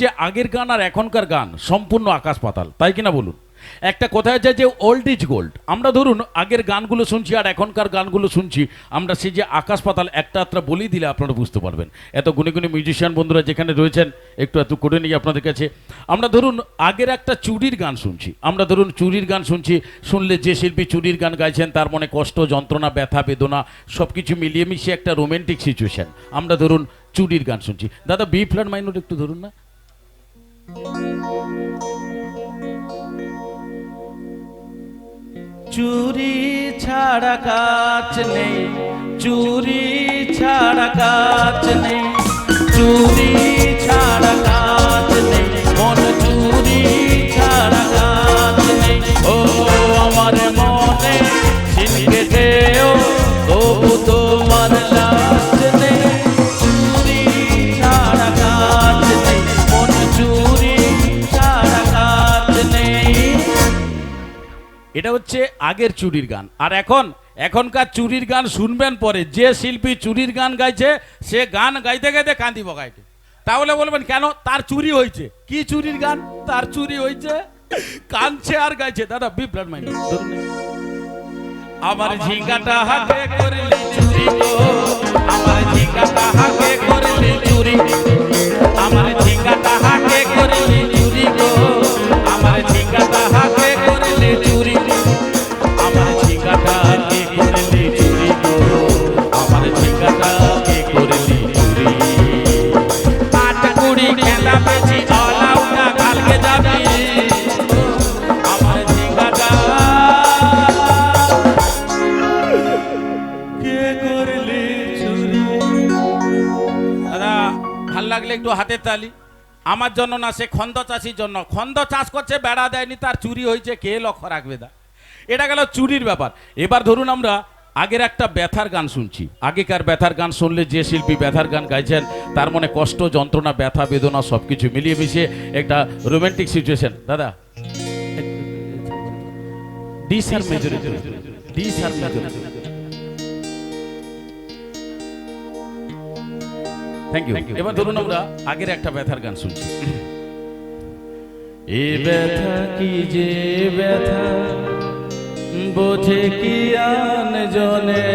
যে আগের গান আর এখনকার গান সম্পূর্ণ আকাশ পাতাল। তাই কিনা বলুন? একটা কথা আছে যে ওল্ড ইজ গোল্ড আমরা ধরুন, আগের গানগুলো শুনছি আর এখনকার গানগুলো শুনছি, আমরা সেই যে আকাশ পাতাল একটা আত্রা বলেই দিলে আপনারা বুঝতে পারবেন। এত গুণী গুণী মিউজিশিয়ান বন্ধুরা যেখানে রয়েছেন, একটু এত করে নিই আপনাদের কাছে। আমরা ধরুন, আগের একটা চুরির গান শুনছি। আমরা ধরুন, চুরির গান শুনছি, শুনলে যে শিল্পী চুরির গান গাইছেন, তার মনে কষ্ট, যন্ত্রণা, ব্যথা, বেদনা সব কিছু মিলিয়ে মিশিয়ে একটা রোমান্টিক সিচুয়েশন আমরা ধরুন, চুরির গান শুনছি। দাদা বি ফ্ল্যাট মাইনর একটু ধরুন না। চুরি ছাড়া কাজ নেই চুরি ছাড়া কাজ নেই চুরি এটা হচ্ছে আগের চুরির গান। আর এখন এখনকার চুরির গান শুনবেন পরে। যে শিল্পী চুরির গান গাইছে সে গান গাইতে গাইতে কান্দি বগাইতে তাহলে বলবেন কেন? তার চুরি হয়েছে। কি চুরির গান? তার চুরি হয়েছে। কানছে আর গাইছে। দাদা বিপ্লব মাইনি আমার ঝিঙ্গাটা হাতে করলে চুরি। আমার ঝিঙ্গাটা হাতে করলে চুরি। আমার ভালো লাগলে একটু হাতের তালি। আমার জন্য না, সে খন্দ চাষির জন্য। খন্দ চাষ করছে, বেড়া দেয়নি, তার চুরি হয়েছে, কে লক্ষ্য রাখবে দা? এটা গেল চুরির ব্যাপার। এবার ধরুন আমরা আগের একটা ব্যথার গান শুনছি। আগেকার ব্যথার গান শুনলে যে শিল্পী ব্যথার গান গাইছেন, তার মনে কষ্ট, যন্ত্রণা, ব্যথা, বেদনা সব কিছু মিলিয়ে মিশিয়ে একটা রোমান্টিক সিচুয়েশন দাদা। D sir major D sir major thank you এবার ধরুন আমরা আগের একটা ব্যথার গান শুনছি। এ ব্যথা কি যে ব্যথা? বোঝে কি আন জনে?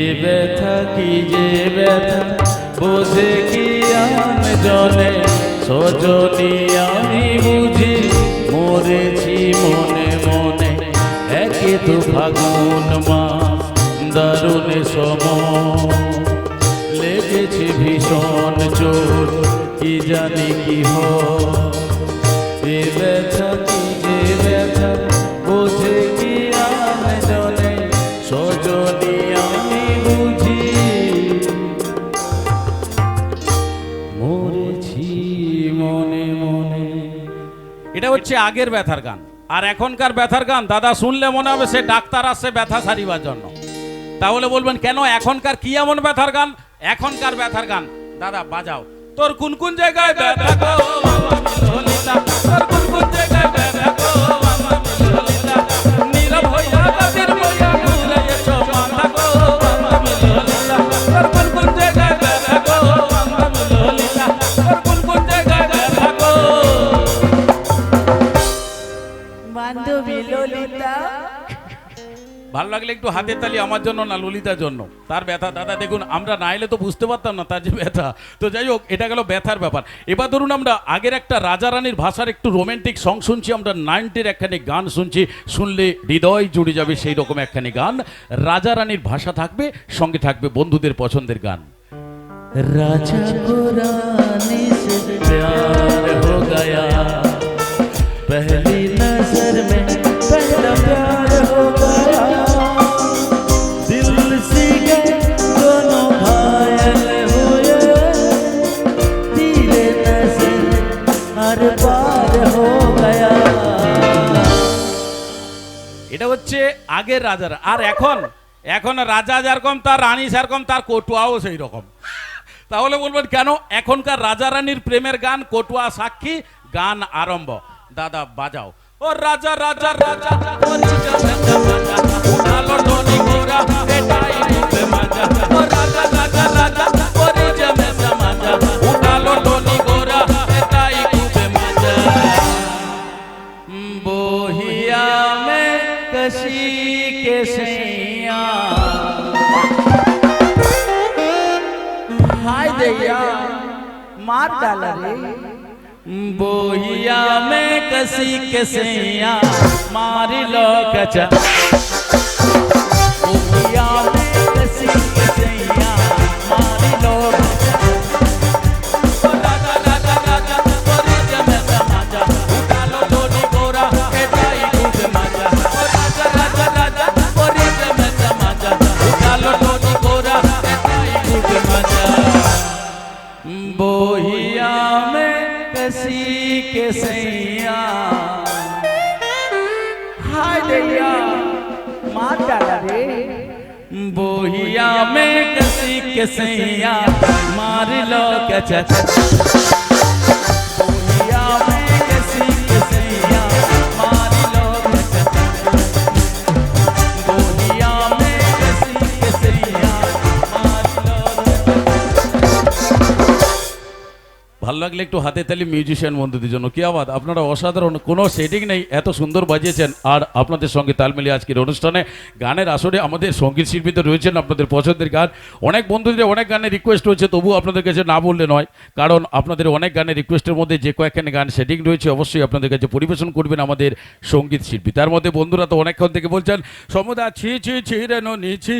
এ ব্যথা কি যে ব্যথা? বোঝে কি আন জনে? সজনি আমি বুঝি মরেছি মনে মনে। একে তো ফাগুন মাস দারুণ সময়। লেগেছে ভীষণ চোট কি জানি কি এটা হচ্ছে আগের ব্যথার গান। আর এখনকার ব্যথার গান, দাদা শুনলে মনে হবে সে ডাক্তার আসছে ব্যথা সারিবার জন্য। তাহলে বলবেন, কেন এখনকার কি এমন ব্যথার গান? এখনকার ব্যথার গান। দাদা বাজাও। তোর কোন কোন জায়গায় ব্যথা গো? ভালো লাগলে একটু হাতে তালি আমার জন্য না ললিতার জন্য। তার ব্যথা, দাদা, দেখুন, আমরা না এলে তো বুঝতে পারতাম না তার যে ব্যথা। তো যাই হোক, এটা গেল ব্যথার ব্যাপার। এবার ধরুন আমরা আগের একটা রাজা রানীর ভাষার একটু রোমান্টিক সং শুনছি, আমরা নাইনটির একখানি গান শুনছি, শুনলে হৃদয় জুড়ে যাবে সেই রকম একখানি গান। রাজা রানীর ভাষা থাকবে, সঙ্গে থাকবে বন্ধুদের পছন্দের গান। রাজা রানী हर पार हो गया এটা হচ্ছে আগের রাজার আর এখন এখন রাজা যেরকম তার রানী সেরকম তার কটুয়াও সেই রকম তাহলে বলবেন কেন এখনকার রাজা রানীর প্রেমের গান কটুয়া সাক্ষী গান আরম্ভ দাদা বাজাও ও রাজা রাজা রাজা পরিচয় রাজা, दैया मार डाला रे। बोहिया में कसी के सैया मारी लो कचा। बोहिया में कसी के सैया मार लो कचा ভালো লাগলে একটু হাতে তালি মিউজিশিয়ান বন্ধুদের জন্য। কি আবাদ? আপনারা অসাধারণ, কোনো সেটিং নেই, এত সুন্দর বাজিয়েছেন। আর আপনাদের সঙ্গে তাল মিলিয়ে আজকের অনুষ্ঠানে গানের আসরে আমাদের সংগীত শিল্পীতে রয়েছেন আপনাদের পছন্দের গান। অনেক বন্ধুদের অনেক গানের রিকোয়েস্ট হয়েছে তবু আপনাদের কাছে না বললে নয়। কারণ আপনাদের অনেক গানের রিকোয়েস্টের মধ্যে যে কয়েকখানি গান সেটিং রয়েছে, অবশ্যই আপনাদের কাছে পরিবেশন করবেন আমাদের সংগীত শিল্পী। তার মধ্যে বন্ধুরা তো অনেকক্ষণ থেকে বলছেন, সমুদা ছি ছি ছি রে নিছি